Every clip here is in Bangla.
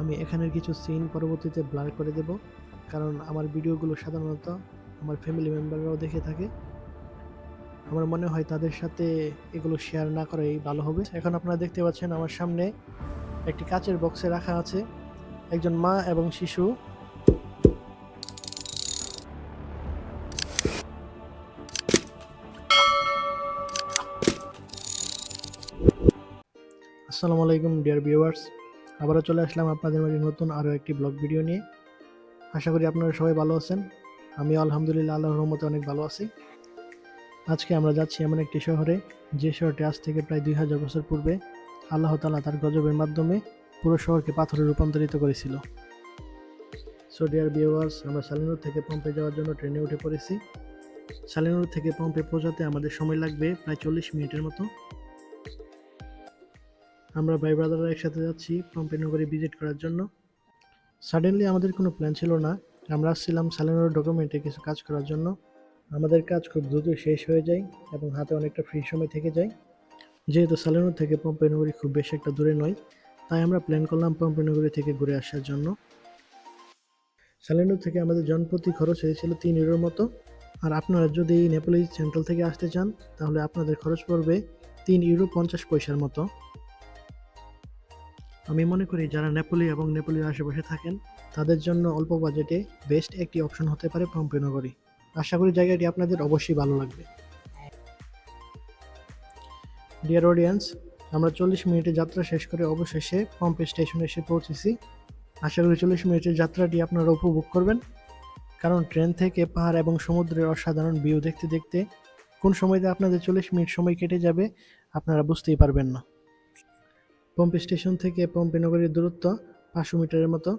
আমি এখানের কিছু সিন পরবর্তীতে ব্লার করে দেব। কারণ আমার ভিডিওগুলো সাধারণত আমার ফ্যামিলি মেম্বাররাও দেখে থাকে। আমার মনে হয় তাদের সাথে এগুলো শেয়ার না করাই ভালো হবে। এখন আপনারা দেখতে পাচ্ছেন আমার সামনে একটি কাচের বক্সে রাখা আছে। একজন মা এবং শিশু। আসসালামু আলাইকুম ডিয়ার ভিউয়ার্স আবারও চলে আসলাম আপনাদের মাঝে নতুন আরও একটি ব্লগ ভিডিও নিয়ে। আশা করি আপনারা সবাই ভালো আছেন। আমি আলহামদুলিল্লাহ আল্লাহর রহমতে অনেক ভালো আছি। আজকে আমরা যাচ্ছি এমন একটি শহরে, যে শহরটি আজ থেকে প্রায় দুই হাজার বছর পূর্বে আল্লাহ তালা তার গজবের মাধ্যমে পুরো শহরকে পাথরে রূপান্তরিত করেছিল। সো ডিয়ার ভিউয়ার্স আমরা সালিনুর থেকে পম্পে যাওয়ার জন্য ট্রেনে উঠে পড়েছি। সালিনুর থেকে পম্পে পৌঁছাতে আমাদের সময় লাগবে প্রায় চল্লিশ মিনিটের মতো। আমরা ভাই ব্রাদাররা একসাথে যাচ্ছি পম্পে নগরী ভিজিট করার জন্য। সাডেনলি আমাদের কোনো প্ল্যান ছিল না। আমরা আসছিলাম সালেনোর ডকুমেন্টে কিছু কাজ করার জন্য। আমাদের কাজ খুব দ্রুত শেষ হয়ে যায় এবং হাতে অনেকটা ফ্রি সময় থেকে যায়। যেহেতু সালেনোর থেকে পম্পে নগরী খুব বেশি একটা দূরে নয়, তাই আমরা প্ল্যান করলাম পম্পে নগরী থেকে ঘুরে আসার জন্য। সালেনোর থেকে আমাদের জনপ্রতি খরচ হয়েছিল তিন ইউরোর মতো। আর আপনারা যদি নেপালি সেন্ট্রাল থেকে আসতে চান, তাহলে আপনাদের খরচ পড়বে তিন ইউরো পঞ্চাশ পয়সার মতো। আমি মনে করি যারা নেপোলি এবং নেপালির আশেপাশে থাকেন, তাদের জন্য অল্প বাজেটে বেস্ট একটি অপশন হতে পারে পম্পে নগরী। আশা করি জায়গাটি আপনাদের অবশ্যই ভালো লাগবে। ডিয়ার অডিয়েন্স আমরা চল্লিশ মিনিটের যাত্রা শেষ করে অবশেষে পম্পে স্টেশনে এসে পৌঁছেছি। আশা করি চল্লিশ মিনিটের যাত্রাটি আপনারা উপভোগ করবেন। কারণ ট্রেন থেকে পাহাড় এবং সমুদ্রের অসাধারণ ভিউ দেখতে দেখতে কোন সময়তে আপনাদের চল্লিশ মিনিট সময় কেটে যাবে, আপনারা বুঝতেই পারবেন না। পম্পে স্টেশন থেকে পম্পে নগরীর দূরত্ব পাঁচশো মিটারের মতো।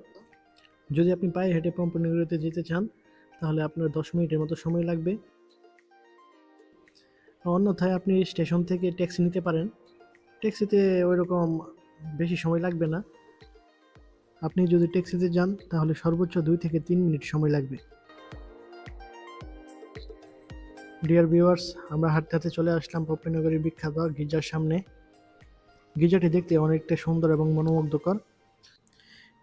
যদি আপনি পায়ে হেঁটে পম্পে নগরীতে যেতে চান, তাহলে আপনার দশ মিনিটের মতো সময় লাগবে। অন্যথায় আপনি স্টেশন থেকে ট্যাক্সি নিতে পারেন। ট্যাক্সিতে ওই রকম বেশি সময় লাগবে না। আপনি যদি ট্যাক্সিতে যান, তাহলে সর্বোচ্চ দুই থেকে তিন মিনিট সময় লাগবে। ডিয়ার ভিউয়ার্স আমরা হাঁটতে হাঁটতে চলে আসলাম পম্পে নগরীর বিখ্যাত গির্জার সামনে। গিজারটি দেখতে অনেকটা সুন্দর এবং মনোমুগ্ধকর।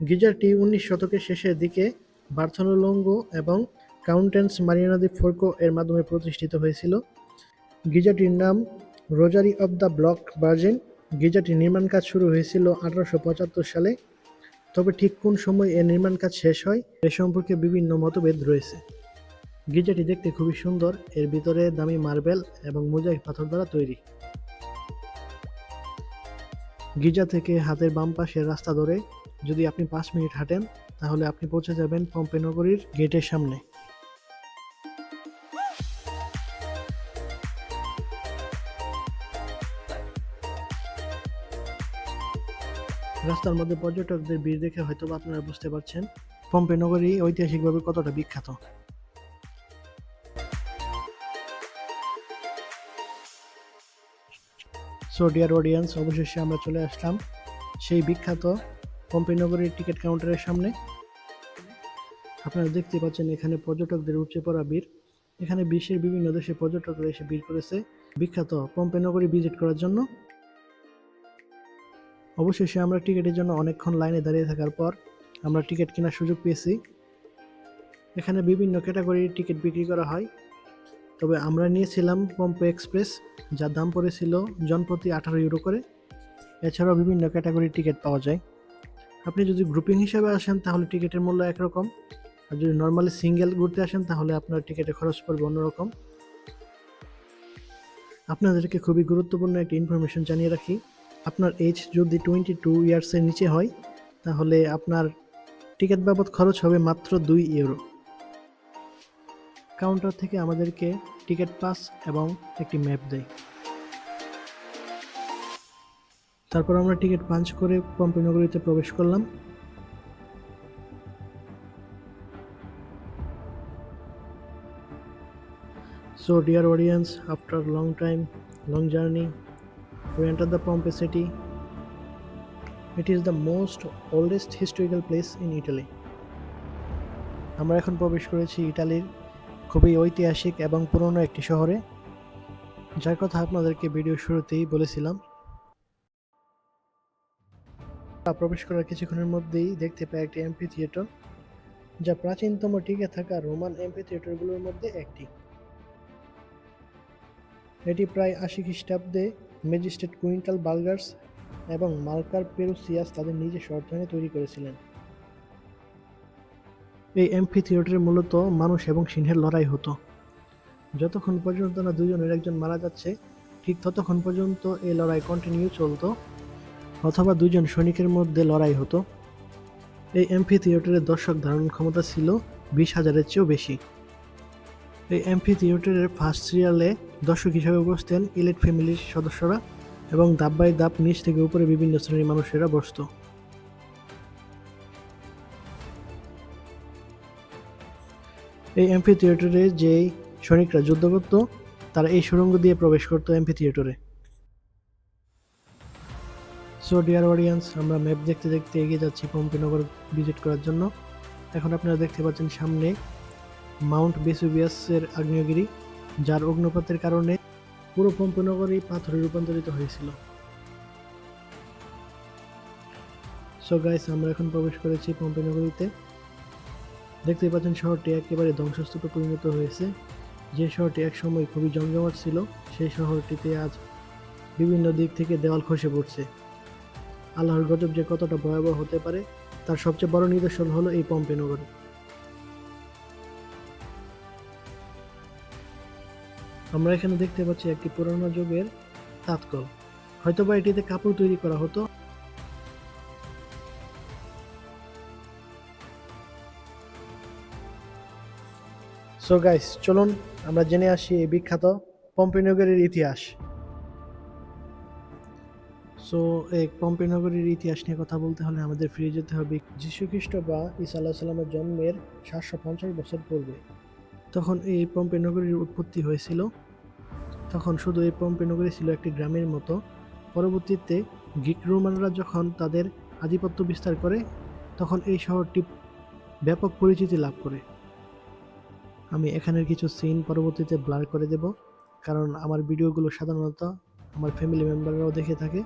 গিজারটি উনিশ শতকের শেষের দিকে বার্থলোলঙ্গো এবং কাউন্টেন্স মারিয়ানাদি ফোর্কো এর মাধ্যমে প্রতিষ্ঠিত হয়েছিল। গিজারটির নাম Rosary of the Black Virgin. গিজারটির নির্মাণ কাজ শুরু হয়েছিল আঠারোশো পঁচাত্তর সালে। তবে ঠিক কোন সময় এর নির্মাণ কাজ শেষ হয়, এ সম্পর্কে বিভিন্ন মতভেদ রয়েছে। গিজারটি দেখতে খুবই সুন্দর, এর ভিতরে দামি মার্বেল এবং মোজাইক পাথর দ্বারা তৈরি। গিজা থেকে হাতের বাম পাশের রাস্তা ধরে যদি আপনি পাঁচ মিনিট হাঁটেন, তাহলে আপনি পৌঁছে যাবেন পম্পে নগরীর গেটের সামনে। রাস্তার মধ্যে পর্যটকদের ভিড় দেখে হয়তো আপনারা বুঝতে পারছেন, পম্পে নগরী ঐতিহাসিকভাবে কতটা বিখ্যাত। সো ডিয়ার অডিয়েন্স অবশেষে আমরা চলে আসলাম সেই বিখ্যাত পম্পে নগরীর টিকিট কাউন্টারের সামনে। আপনারা দেখতে পাচ্ছেন এখানে পর্যটকদের উপচে পড়া ভিড়। এখানে বিশ্বের বিভিন্ন দেশে পর্যটকরা এসে ভিড় করেছে বিখ্যাত পম্পে নগরী ভিজিট করার জন্য। অবশেষে আমরা টিকিটের জন্য অনেকক্ষণ লাইনে দাঁড়িয়ে থাকার পর আমরা টিকিট কেনার সুযোগ পেয়েছি। এখানে বিভিন্ন ক্যাটাগরির টিকিট বিক্রি করা হয়। তবে আমরা নিয়েছিলাম পম্পে এক্সপ্রেস যার দাম পড়েছিল জনপ্রতি আঠারো ইউরো করে। এছাড়াও বিভিন্ন ক্যাটাগরির টিকিট পাওয়া যায়। আপনি যদি গ্রুপিং হিসাবে আসেন, তাহলে টিকিটের মূল্য একরকম। আর যদি নর্মালি সিঙ্গেল ঘুরতে আসেন, তাহলে আপনার টিকিটের খরচ পড়বে অন্যরকম। আপনাদেরকে খুবই গুরুত্বপূর্ণ একটি ইনফরমেশন জানিয়ে রাখি। আপনার এজ যদি টোয়েন্টি টু ইয়ার্সের নিচে হয়, তাহলে আপনার টিকিট বাবদ খরচ হবে মাত্র দুই ইউরো। কাউন্টার থেকে আমাদেরকে টিকিট পাস এবং একটি ম্যাপ দেয়। তারপর আমরা টিকিট পাঞ্চ করে পম্পীনগরীতে প্রবেশ করলাম। So dear audience after long time long journey we enter the Pompeii city it is the most oldest historical place in Italy আমরা এখন প্রবেশ করেছি ইটালির খুবই ঐতিহাসিক এবং পুরনো একটি শহরে। যার কথা আপনাদেরকে ভিডিও শুরুতেই বলেছিলাম। প্রবেশ করার কিছুক্ষণের মধ্যেই দেখতে পাই একটি এমপি থিয়েটার, যা প্রাচীনতম টিকে থাকা রোমান এমপি থিয়েটারগুলোর মধ্যে একটি। এটি প্রায় আশি খ্রিস্টাব্দে ম্যাজিস্ট্রেট কুইন্টাল বার্গার্স এবং মালকার পেরুসিয়াস তাদের নিজস্ব অর্থায়নে তৈরি করেছিলেন। এই এমফি থিয়েটারে মূলত মানুষ এবং সিংহের লড়াই হতো। যতক্ষণ পর্যন্ত না দুজনের একজন মারা যাচ্ছে, ঠিক ততক্ষণ পর্যন্ত এই লড়াই কন্টিনিউ চলতো, অথবা দুজন সৈনিকের মধ্যে লড়াই হতো। এই এমফি থিয়েটারের দর্শক ধারণ ক্ষমতা ছিল বিশ হাজারের চেয়েও বেশি। এই এমফি থিয়েটারের ফার্স্ট সিরিয়ালে দর্শক হিসাবে বসতেন ইলেট ফ্যামিলির সদস্যরা এবং দাব বাই ধাপ নিচ থেকে উপরে বিভিন্ন শ্রেণির মানুষেরা বসতো। এই এমপি থিয়েটারে যেই সৈনিকরা যুদ্ধ করত, তারা এই সুড়ঙ্গ দিয়ে প্রবেশ করতো এমপি থিয়েটারে সো ডিয়ার অডিয়েন্স আমরা ম্যাপ দেখতে দেখতে এগিয়ে যাচ্ছি পম্পিনগর ভিজিট করার জন্য। এখন আপনারা দেখতে পাচ্ছেন সামনে মাউন্ট বেসুবিয়াসের আগ্নেয়গিরি, যার অগ্নপাতের কারণে পুরো পম্পিনগরই পাথরে রূপান্তরিত হয়েছিল। সো গাইস আমরা এখন প্রবেশ করেছি পম্পিনগরীতে দেখতেই পাচ্ছেন শহরটি একেবারে ধ্বংসস্তূপে পরিণত হয়েছে। যে শহরটি একসময় খুবই জমজমাট ছিল, সেই শহরটিতে আজ বিভিন্ন দিক থেকে দেওয়াল খসে পড়ছে। আল্লাহর গজব যে কতটা ভয়াবহ হতে পারে, তার সবচেয়ে বড় নিদর্শন হলো এই পম্পে নগরী। আমরা এখানে দেখতে পাচ্ছি একটি পুরনো যুগের তাঁতকল। হয়তোবা এটিতে কাপড় তৈরি করা হতো। সো গাইস চলুন, আমরা জেনে আসি এই বিখ্যাত পম্পিনগরের ইতিহাস। সো এই পম্পিনগরের ইতিহাস নিয়ে কথা বলতে হলে আমাদের ফিরে যেতে হবে যীশুখ্রিস্ট বা ঈসা আল্লাহ জন্মের সাতশো পঞ্চাশ বছর পূর্বে। তখন এই পম্পিনগরীর উৎপত্তি হয়েছিল। তখন শুধু এই পম্পিনগরী ছিল একটি গ্রামের মতো। পরবর্তীতে গ্রিক রোমানরা যখন তাদের আধিপত্য বিস্তার করে, তখন এই শহরটি ব্যাপক পরিচিতি লাভ করে। আমি এখানের কিছু সিন পরবর্তীতে ব্লার করে দেব। কারণ আমার ভিডিওগুলো সাধারণত আমার ফ্যামিলি মেম্বাররাও দেখে থাকে।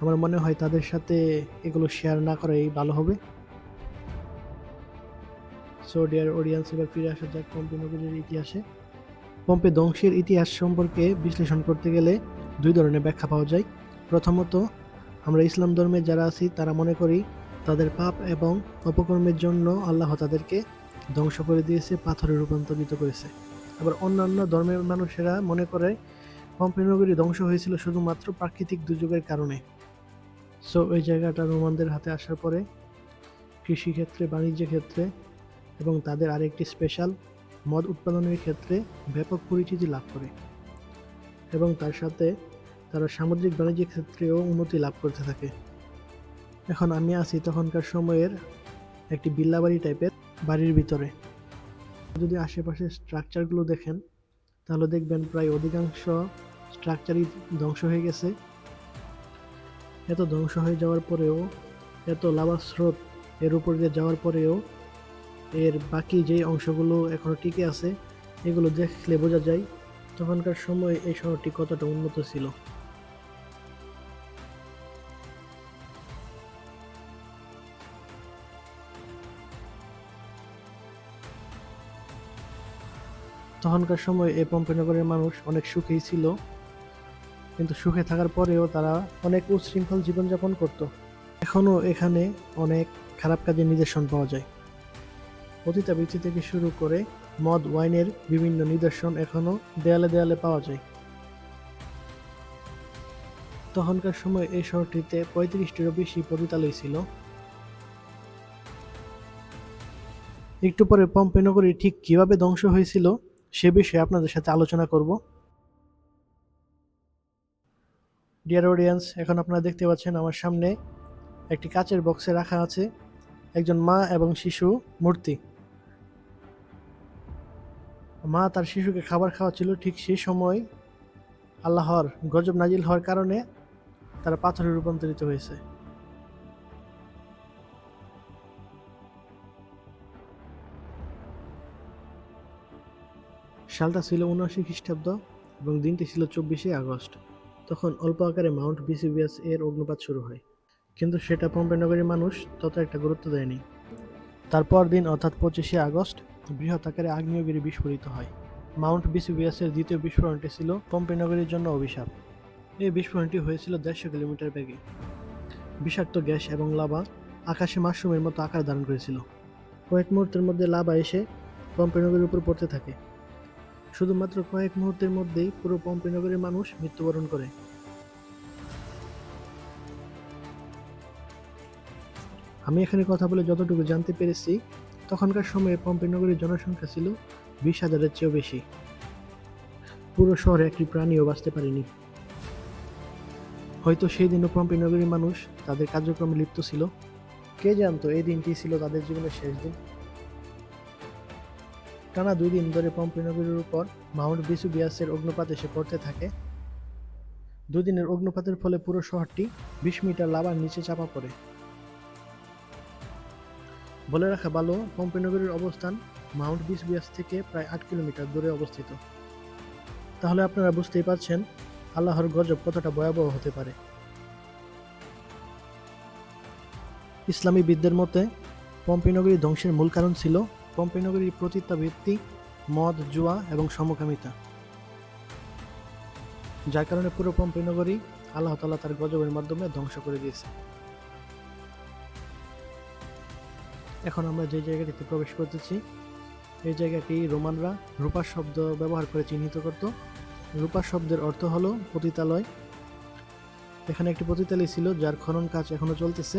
আমার মনে হয় তাদের সাথে এগুলো শেয়ার না করাই ভালো হবে। সো ডিয়ার অডিয়েন্স এবার ফিরে আসা যাক পম্পে নগরীর ইতিহাসে। পম্পে ধ্বংসের ইতিহাস সম্পর্কে বিশ্লেষণ করতে গেলে দুই ধরনের ব্যাখ্যা পাওয়া যায়। প্রথমত, আমরা ইসলাম ধর্মে যারা আছি, তারা মনে করি তাদের পাপ এবং অপকর্মের জন্য আল্লাহ তাদেরকে ধ্বংস করে দিয়েছে, পাথরে রূপান্তরিত করেছে। আবার অন্যান্য ধর্মের মানুষেরা মনে করে পম্পে নগরী ধ্বংস হয়েছিল শুধুমাত্র প্রাকৃতিক দুর্যোগের কারণে। সো ওই জায়গাটা রোমানদের হাতে আসার পরে কৃষিক্ষেত্রে, বাণিজ্য ক্ষেত্রে এবং তাদের আরেকটি স্পেশাল মদ উৎপাদনের ক্ষেত্রে ব্যাপক পরিচিতি লাভ করে। এবং তার সাথে তারা সামুদ্রিক বাণিজ্যের ক্ষেত্রেও উন্নতি লাভ করতে থাকে। এখন আমি আছি তখনকার সময়ের একটি বিল্লাবাড়ি টাইপের বাড়ির ভিতরে। যদি আশেপাশে স্ট্রাকচারগুলো দেখেন, তাহলে দেখবেন প্রায় অধিকাংশ স্ট্রাকচারই ধ্বংস হয়ে গেছে। এত ধ্বংস হয়ে যাওয়ার পরেও, এত লাভার স্রোত এর উপর দিয়ে যাওয়ার পরেও, এর বাকি যে অংশগুলো এখনও টিকে আছে, এগুলো দেখলে বোঝা যায় তখনকার সময় এই শহরটি কতটা উন্নত ছিল। তখনকার সময় এই পম্পেনগরের মানুষ অনেক সুখেই ছিল। কিন্তু সুখে থাকার পরেও তারা অনেক উচ্ছৃঙ্খল জীবনযাপন করত। এখনও এখানে অনেক খারাপ কাজের নিদর্শন পাওয়া যায়। পতিতাবৃত্তি থেকে শুরু করে মদ, ওয়াইনের বিভিন্ন নিদর্শন এখনও দেয়ালে দেয়ালে পাওয়া যায়। তখনকার সময় এই শহরটিতে পঁয়ত্রিশটিরও বেশি পতিতালয় ছিল। একটু পরে পম্পে নগরী ঠিক কীভাবে ধ্বংস হয়েছিল সে বিষয়ে আপনাদের সাথে আলোচনা করব। ডিয়ার অডিয়েন্স এখন আপনারা দেখতে পাচ্ছেন আমার সামনে একটি কাচের বক্সে রাখা আছে একজন মা এবং শিশু মূর্তি। মা তার শিশুকে খাবার খাওয়াচ্ছিল ঠিক সেই সময় আল্লাহর গজব নাজিল হওয়ার কারণে তারা পাথরে রূপান্তরিত হয়েছে। সালটা ছিল উনআশি খ্রিস্টাব্দ এবং দিনটি ছিল চব্বিশে আগস্ট। তখন অল্প আকারে মাউন্ট বিসিবিয়াস এর অগ্নুপাত শুরু হয়। কিন্তু সেটা পম্পে নগরীর মানুষ তত একটা গুরুত্ব দেয়নি। তারপর দিন, অর্থাৎ পঁচিশে আগস্ট, বৃহৎ আকারে আগ্নেয়গিরি বিস্ফোরিত হয়। মাউন্ট বিসিবিএসের দ্বিতীয় বিস্ফোরণটি ছিল পম্পে নগরীর জন্য অভিশাপ। এই বিস্ফোরণটি হয়েছিল দেড়শো কিলোমিটার বেগে। বিষাক্ত গ্যাস এবং লাভা আকাশে মাশরুমের মতো আকার ধারণ করেছিল। কয়েক মুহূর্তের মধ্যে লাভা এসে পম্পে নগরীর উপর পড়তে থাকে। শুধুমাত্র কয়েক মুহূর্তের মধ্যেই পুরো পম্পে নগরীর মানুষ মৃত্যুবরণ করে। আমি এখানে কথা বলে যতটুকু জানতে পেরেছি, তখনকার সময়ে পম্পে নগরীর জনসংখ্যা ছিল বিশ হাজারের চেয়েও বেশি। পুরো শহরে একটি প্রাণীও বাঁচতে পারেনি। হয়তো সেই দিনও পম্পে নগরীর মানুষ তাদের কার্যক্রমে লিপ্ত ছিল। কে জানতো, এই দিনটি ছিল তাদের জীবনের শেষ দিন। টানা দুই দিন ধরে পম্পে নগরীর উপর মাউন্ট বিসুবিয়াসের অগ্নুপাত এসে পড়তে থাকে। দুদিনের অগ্নুপাতের ফলে পুরো শহরটি বিশ মিটার লাভার নিচে চাপা পড়ে। বলে রাখা ভালো পম্পে নগরীর অবস্থান মাউন্ট বিসবিয়াস থেকে প্রায় আট কিলোমিটার দূরে অবস্থিত। তাহলে আপনারা বুঝতেই পারছেন, আল্লাহর গজব কতটা ভয়াবহ হতে পারে। ইসলামী বিদ্যের মতে পম্পে নগরী ধ্বংসের মূল কারণ ছিল পম্পে নগরীর প্রতিত্ববৃত্তি মদ, জুয়া এবং সমকামিতা। যার কারণে পুরো পম্পে নগরী আল্লাহ তাআলা তার গজবের মাধ্যমে ধ্বংস করে দিয়েছে। এখন আমরা যে জায়গাটিতে প্রবেশ করতেছি, এই জায়গাটি রোমানরা রূপা শব্দ ব্যবহার করে চিহ্নিত করত। রূপা শব্দের অর্থ হলো পতিতালয়। এখানে একটি পতিতালয় ছিল যার খনন কাজ এখনও চলতেছে।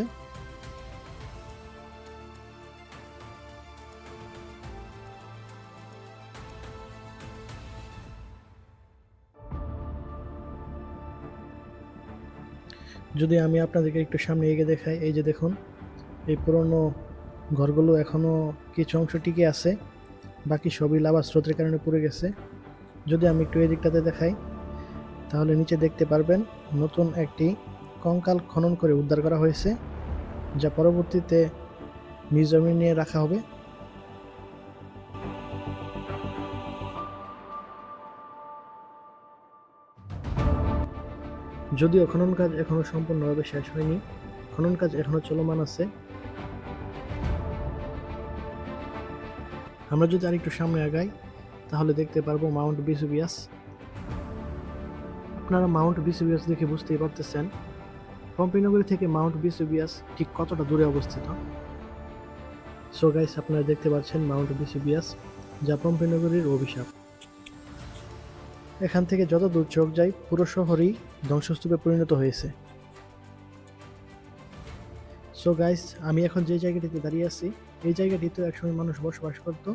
যদি আমি আপনাদেরকে একটু সামনে এগিয়ে দেখাই, এই যে দেখুন, এই পুরনো ঘরগুলো এখনও কিছু অংশ টিকে আছে, বাকি সবই লাভা স্রোতের কারণে পড়ে গেছে। যদি আমি একটু এই দিকটাতে দেখাই, তাহলে নিচে দেখতে পারবেন নতুন একটি কঙ্কাল খনন করে উদ্ধার করা হয়েছে, যা পরবর্তীতে মিউজিয়ামে নিয়ে রাখা হবে। যদিও খনন কাজ এখনও সম্পূর্ণভাবে শেষ হয়নি। খনন কাজ এখনও চলমান আছে। আমরা যদি আরেকটু সামনে আগাই, তাহলে দেখতে পারব মাউন্ট বিসুবিয়াস আপনারা মাউন্ট বিসুবিয়াস দেখে বুঝতেই পারতেছেন, পম্পিনগরী থেকে মাউন্ট বিসুবিয়াস ঠিক কতটা দূরে অবস্থিত। সো গাইস আপনারা দেখতে পাচ্ছেন মাউন্ট বিসুবিয়াস যা পম্পিনগরীর অভিশাপ। এখান থেকে যত দূর চোখ যায়, পুরো শহরই ধ্বংসস্তূপে পরিণত হয়েছে। সো গাইস আমি এখন যে জায়গাটিতে দাঁড়িয়ে আছি, এই জায়গাটিতে একসময় মানুষ বসবাস করত।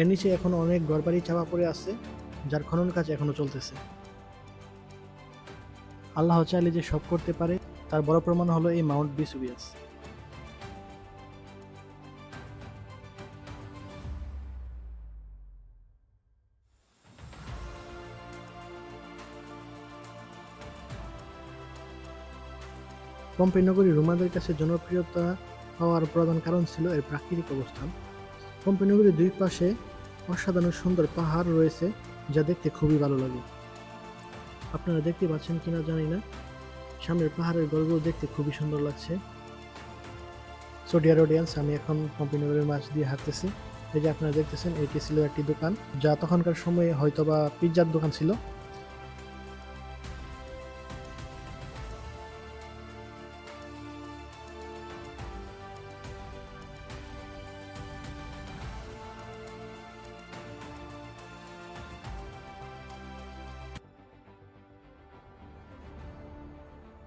এর নিচে এখনও অনেক ঘরবাড়ি চাপা পড়ে আছে, যার খনন কাজ এখনও চলতেছে। আল্লাহ চাইলে যে সব করতে পারে, তার বড় প্রমাণ হলো এই মাউন্ট বিসুবিয়াস পম্পে নগরী রোমানদের কাছে জনপ্রিয়তা হওয়ার প্রধান কারণ ছিল এর প্রাকৃতিক অবস্থান। পম্পে নগরীর দুই পাশে অসাধারণ সুন্দর পাহাড় রয়েছে যা দেখতে খুবই ভালো লাগে। আপনারা দেখতে পাচ্ছেন কিনা জানি না। সামনের পাহাড়ের গড়গুলো দেখতে খুবই সুন্দর লাগছে। সো ডিয়ার অডিয়েন্স আমি এখন পম্পে নগরের মাছ দিয়ে হাঁটতেছি। এই যে আপনারা দেখতেছেন, এটি ছিল একটি দোকান যা তখনকার সময়ে হয়তোবা পিৎজার দোকান ছিল।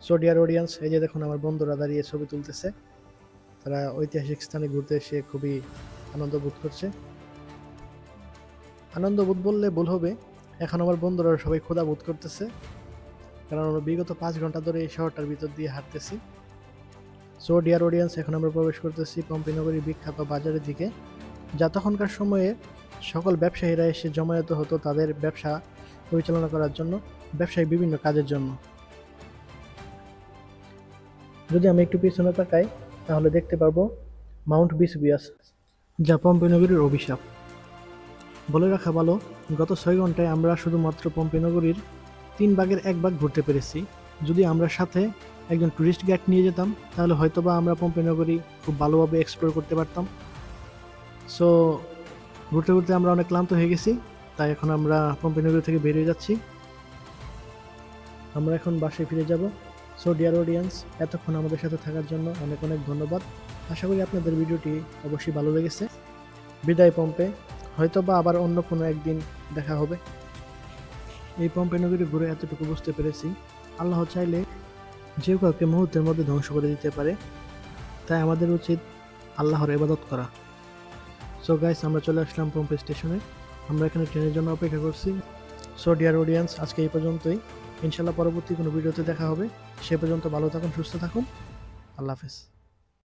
সো ডিয়ার অডিয়েন্স এই যে দেখুন আমার বন্ধুরা দাঁড়িয়ে ছবি তুলতেছে। তারা ঐতিহাসিক স্থানে ঘুরতে এসে খুবই আনন্দ বোধ করছে। আনন্দ বোধ বললে ভুল হবে। এখন আমার বন্ধুরা সবাই ক্ষুধা বোধ করতেছে। কারণ আমরা বিগত পাঁচ ঘণ্টা ধরে এই শহরটার ভিতর দিয়ে হাঁটতেছি। সো ডিয়ার অডিয়েন্স এখন আমরা প্রবেশ করতেছি পম্পিনগরীর বিখ্যাত বাজারের দিকে। যা তখনকার সময়ে সকল ব্যবসায়ীরা এসে জমায়েত হতো তাদের ব্যবসা পরিচালনা করার জন্য, ব্যবসায়ী বিভিন্ন কাজের জন্য। যদি আমি একটু পিছনে তাকাই, তাহলে দেখতে পারব মাউন্ট বিসবিয়াস, যা পম্পে নগরীর অভিশাপ। বলে রাখা ভালো, গত ছয় ঘন্টায় আমরা শুধুমাত্র পম্পে নগরীর তিন ভাগের এক ভাগ ঘুরতে পেরেছি। যদি আমরা সাথে একজন টুরিস্ট গাইড নিয়ে যেতাম, তাহলে হয়তোবা আমরা পম্পে নগরী খুব ভালোভাবে এক্সপ্লোর করতে পারতাম। সো ঘুরতে ঘুরতে আমরা অনেক ক্লান্ত হয়ে গেছি, তাই এখন আমরা পম্পে নগরী থেকে বেরিয়ে যাচ্ছি। আমরা এখন বাসে ফিরে যাব। সো ডিয়ার অডিয়েন্স এতক্ষণ আমাদের সাথে থাকার জন্য অনেক অনেক ধন্যবাদ। আশা করি আপনাদের ভিডিওটি অবশ্যই ভালো লেগেছে। বিদায় পম্পে হয়তো বা আবার অন্য কোনো একদিন দেখা হবে। এই পম্পে নগরী ঘুরে এতটুকু বুঝতে পেরেছি। আল্লাহ চাইলে যে কাউকে মুহূর্তের মধ্যে ধ্বংস করে দিতে পারে, তাই আমাদের উচিত আল্লাহর ইবাদত করা। সো গাইস আমরা চলে আসলাম পম্পে স্টেশনে। আমরা এখানে ট্রেনের জন্য অপেক্ষা করছি। সো ডিয়ার অডিয়েন্স আজকে এই পর্যন্তই। ইনশাল্লাহ পরবর্তী কোনো ভিডিওতে দেখা হবে। সে পর্যন্ত ভালো থাকুন সুস্থ থাকুন। আল্লাহ হাফেজ।